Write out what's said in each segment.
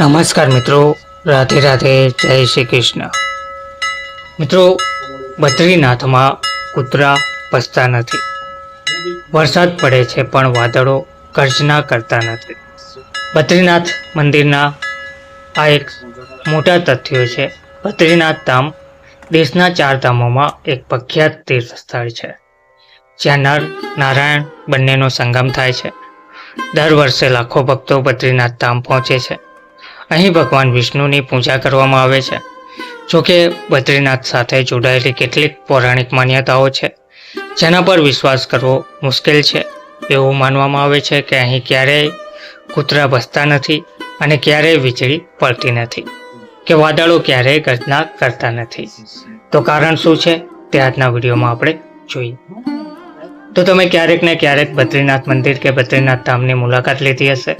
નમસ્કાર મિત્રો. રાધે રાધે, જય શ્રી કૃષ્ણ. મિત્રો, બદ્રીનાથમાં કૂતરા પસતા નથી. વરસાદ પડે છે, પણ વાદળો ગર્જના કરતા નથી. બદ્રીનાથ મંદિરના આ એક મોટા તથ્યો છે. બદ્રીનાથ ધામ દેશના ચાર ધામોમાં એક પ્રખ્યાત તીર્થ સ્થળ છે. જ્યાં નર, નારાયણ બંનેનો સંગમ થાય છે. દર વર્ષે લાખો ભક્તો બદ્રીનાથ ધામ પહોંચે છે. અહીં ભગવાન વિષ્ણુની પૂજા કરવામાં આવે છે. જોકે બદ્રીનાથ સાથે જોડાયેલી કેટલીક પૌરાણિક માન્યતાઓ છે, જેના પર વિશ્વાસ કરવો મુશ્કેલ છે. એવું માનવામાં આવે છે કે અહીં ક્યારેય કૂતરા ભસતા નથી અને ક્યારેય વીજળી પડતી નથી, કે વાદળો ક્યારેય ગર્જના કરતા નથી. તો કારણ શું છે? તે આજના વિડીયોમાં આપણે જોઈએ. તો તમે ક્યારેક ને ક્યારેક બદ્રીનાથ મંદિર કે બદ્રીનાથ ધામની મુલાકાત લીધી હશે.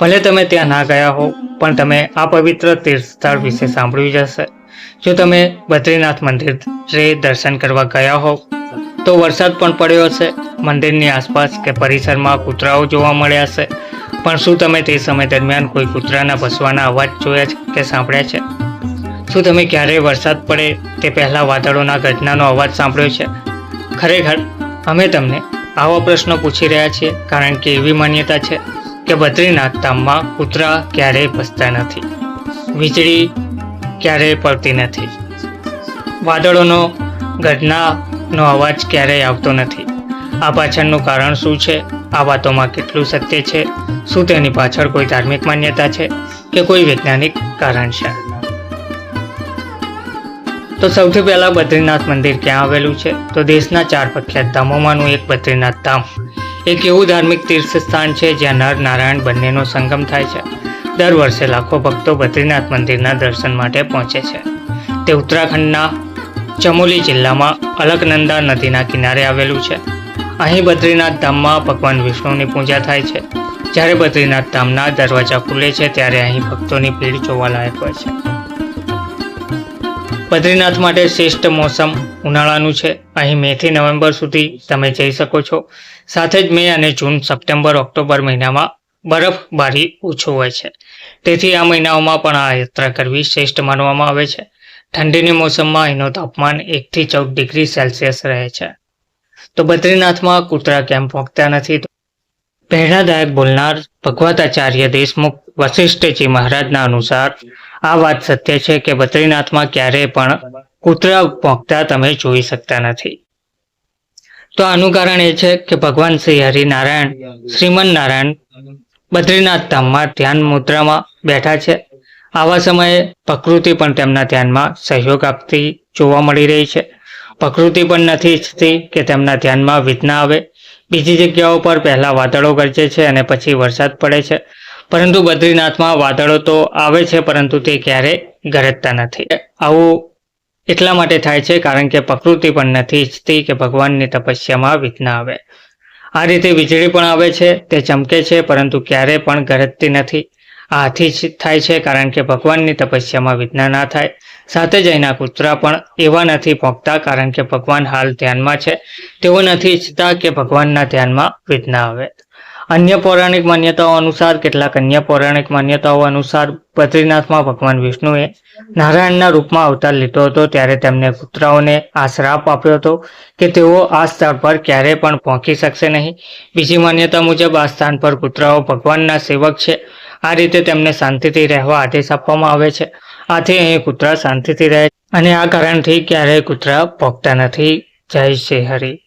ભલે તમે ત્યાં ના ગયા હો પણ તમે આ પવિત્ર તીર્થ સ્થળ વિશે સાંભળ્યું જ હશે. જો તમે બદ્રીનાથ મંદિરે દર્શન કરવા ગયા હો તો વરસાદ પણ પડ્યો હશે. મંદિરની આસપાસ કે પરિસરમાં કૂતરાઓ જોવા મળ્યા હશે. પણ શું તમે તે સમય દરમિયાન કોઈ કૂતરાના ભસવાના અવાજ જોયા છે કે સાંભળ્યા છે? શું તમે ક્યારેય વરસાદ પડે તે પહેલાં વાદળોના ઘટનાનો અવાજ સાંભળ્યો છે? ખરેખર અમે તમને આવા પ્રશ્નો પૂછી રહ્યા છીએ કારણ કે એવી માન્યતા છે કે બદ્રીનાથ ધામમાં કૂતરા ક્યારેય ભસતા નથી. વીજળી ક્યારેય પડતી નથી. વાદળોનો ગર્જનાનો અવાજ ક્યારેય આવતો નથી. આ પાછળનું કારણ શું છે? આ વાતોમાં કેટલું સત્ય છે? શું તેની પાછળ કોઈ ધાર્મિક માન્યતા છે કે કોઈ વૈજ્ઞાનિક કારણ છે તો સૌથી પહેલા બદ્રીનાથ મંદિર ક્યાં આવેલું છે? તો દેશના ચાર પ્રખ્યાત ધામોમાંનું એક બદ્રીનાથ ધામ એક એવું ધાર્મિક તીર્થસ્થાન છે જ્યાં નર નારાયણ બંનેનો સંગમ થાય છે. દર વર્ષે લાખો ભક્તો બદ્રીનાથ મંદિરના દર્શન માટે પહોંચે છે. તે ઉત્તરાખંડના ચમોલી જિલ્લામાં અલકનંદા નદીના કિનારે આવેલું છે. અહીં બદ્રીનાથ ધામમાં ભગવાન વિષ્ણુની પૂજા થાય છે. જ્યારે બદ્રીનાથ ધામના દરવાજા ખુલે છે, ત્યારે અહીં ભક્તોની ભીડ જોવાલાયક હોય છે. બદ્રીનાથ માટે શ્રેષ્ઠ મોસમ ઉનાળાનું છે. અહીં મેથી નવેમ્બર સુધી તમે જઈ શકો છો. સાથે જ મે અને જૂન, સપ્ટેમ્બર, ઓક્ટોબર મહિનામાં બરફબારી ઓછું હોય છે. તેથી આ મહિનાઓમાં પણ આ યાત્રા કરવી શ્રેષ્ઠ માનવામાં આવે છે. ઠંડીની મોસમમાં અહીંનું તાપમાન એકથી ચૌદ ડિગ્રી સેલ્સિયસ રહે છે. તો બદ્રીનાથમાં કૂતરા કેમ પહોંચતા નથી? પ્રેરણાદાયક બોલનાર ભગવતાચાર્ય દેશમુખ વશિષ્ઠજી મહારાજના અનુસાર આ વાત સત્ય છે કે બદ્રીનાથમાં ક્યારેય પણ કૂતરા પહોંચતા તમે જોઈ શકતા નથી. તો આનું કારણ એ છે કે ભગવાન શ્રી હરિનારાયણ શ્રીમન નારાયણ બદ્રીનાથ ધામમાં ધ્યાન મુદ્રામાં બેઠા છે. આવા સમયે પ્રકૃતિ પણ તેમના ધ્યાનમાં સહયોગ આપતી જોવા મળી રહી છે. પ્રકૃતિ પણ નથી ઈચ્છતી કે તેમના ધ્યાનમાં વિઘ્ન આવે. બીજી જગ્યાઓ પર પહેલા વાદળો ગરજે છે અને પછી વરસાદ પડે છે. પરંતુ બદ્રીનાથમાં વાદળો તો આવે છે, પરંતુ તે ક્યારેય ગરજતા નથી. આવું એટલા માટે થાય છે કારણ કે પ્રકૃતિ પણ નથી ઈચ્છતી કે ભગવાનની તપસ્યામાં વિઘ્ન આવે આ રીતે વીજળી પણ આવે છે, તે ચમકે છે, પરંતુ ક્યારેય પણ ગરજતી નથી. આથી જ થાય છે કારણ કે ભગવાનની તપસ્યામાં વિઘ્ન ના થાય. સાથે જ અહીંના કૂતરા પણ એવા નથી પહોંચતા કારણ કે ભગવાન હાલ ધ્યાનમાં છે. તેઓ નથી ઈચ્છતા કે ભગવાનના ધ્યાનમાં વિઘ્ન આવે. અન્ય પૌરાણિક માન્યતાઓ અનુસાર કેટલાક અન્ય પૌરાણિક માન્યતાઓ અનુસાર બદ્રીનાથમાં ભગવાન વિષ્ણુએ નારાયણના રૂપમાં અવતાર લીધો હતો ત્યારે તેમને કૂતરાઓને આ શ્રાપ આપ્યો હતો કે તેઓ આ સ્થળ પર ક્યારેય પણ પહોંચી શકશે નહીં. બીજી માન્યતા મુજબ આ સ્થાન પર કૂતરાઓ ભગવાનના સેવક છે. આ રીતે તેમને શાંતિથી રહેવા આદેશ આપવામાં આવે છે. આથી અહીં કૂતરા શાંતિથી રહે અને આ કારણથી ક્યારેય કૂતરા ભોગતા નથી. જય શ્રી હરિ.